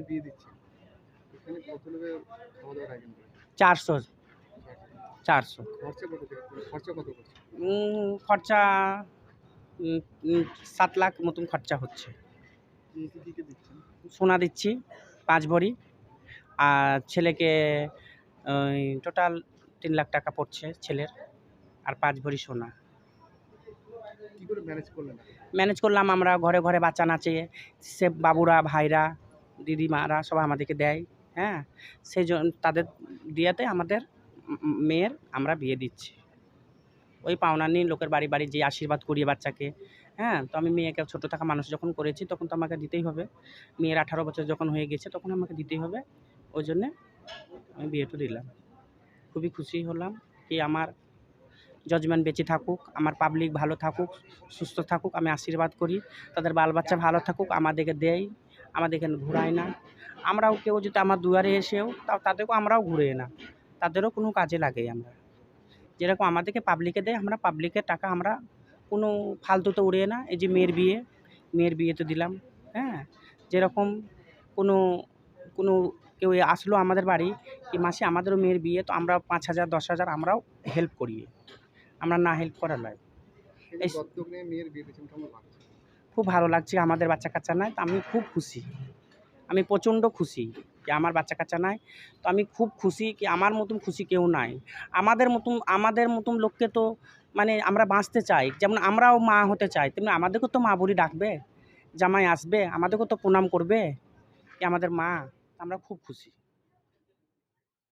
মেয়ের বিয়ে দিচ্ছে। এখানে কত লোকের খাওয়া দাওয়ার আয়োজন করে চারশো। চারশো। খরচা কত খরচা কত করছে? খরচা উম, উম, সাত লাখ মতন খরচা হচ্ছে। সোনা দিচ্ছি পাঁচ ভরি। আর ছেলেকে টোটাল তিন লাখ টাকা পড়ছে ছেলের। আর পাঁচ ভরি সোনা। ম্যানেজ ম্যানেজ করলাম আমরা ঘরে ঘরে বাচ্চা নাচে সে বাবুরা ভাইরা দিদিমারা সবাই আমাদেরকে দেয় হ্যাঁ? সেই তাদের দিয়াতে আমাদের মেয়ের আমরা বিয়ে দিচ্ছি। ওই পাওনা নিয়ে লোকের বাড়ি বাড়ি যে আশীর্বাদ করিয়ে বাচ্চাকে হ্যাঁ? তো আমি মেয়েকে ছোটো থাকা মানুষ যখন করেছি তখন তো আমাকে দিতেই হবে। মেয়ের আঠারো বছর যখন হয়ে গেছে তখন আমাকে দিতেই হবে। ওই জন্যে আমি বিয়েটা দিলাম। খুবই খুশি হলাম কি আমার জজমেন্ট বেঁচে থাকুক, আমার পাবলিক ভালো থাকুক, সুস্থ থাকুক, আমি আশীর্বাদ করি। তাদের বাল বাচ্চা ভালো থাকুক, আমাদেরকে দেয়। আমাদেরকে ঘুরায় না। আমরাও কেউ যদি আমার দুয়ারে এসেও তাও তাদেরকেও আমরাও ঘুরে না। তাদেরও কোনো কাজে লাগে আমরা। যেরকম আমাদেরকে পাবলিকে দেয় আমরা পাবলিকের টাকা আমরা কোনো ফালতুতে উড়িয়ে না। এই যে মেয়ের বিয়ে মেয়ের বিয়েতে দিলাম হ্যাঁ? যেরকম কোনো কোনো কেউ আসলো আমাদের বাড়ি কি মাসে আমাদেরও মেয়ের বিয়ে তো আমরা পাঁচ হাজার দশ হাজার আমরাও হেল্প করি। আমরা না হেল্প করা নয় মেয়ের বিয়ে খুব ভালো লাগছে আমাদের বাচ্চা কাচ্চা নাই তো আমি খুব খুশি। আমি প্রচণ্ড খুশি যে আমার বাচ্চা কাচ্চা নাই তো আমি খুব খুশি কি আমার মতন খুশি কেউ নাই। আমাদের মতন আমাদের মতন লোককে তো মানে আমরা বাঁচতে চাই, যেমন আমরাও মা হতে চাই, তেমনি আমাদেরকেও তো মা বলি ডাকবে, জামাই আসবে, আমাদেরকেও তো প্রণাম করবে, কি আমাদের মা? আমরা খুব খুশি।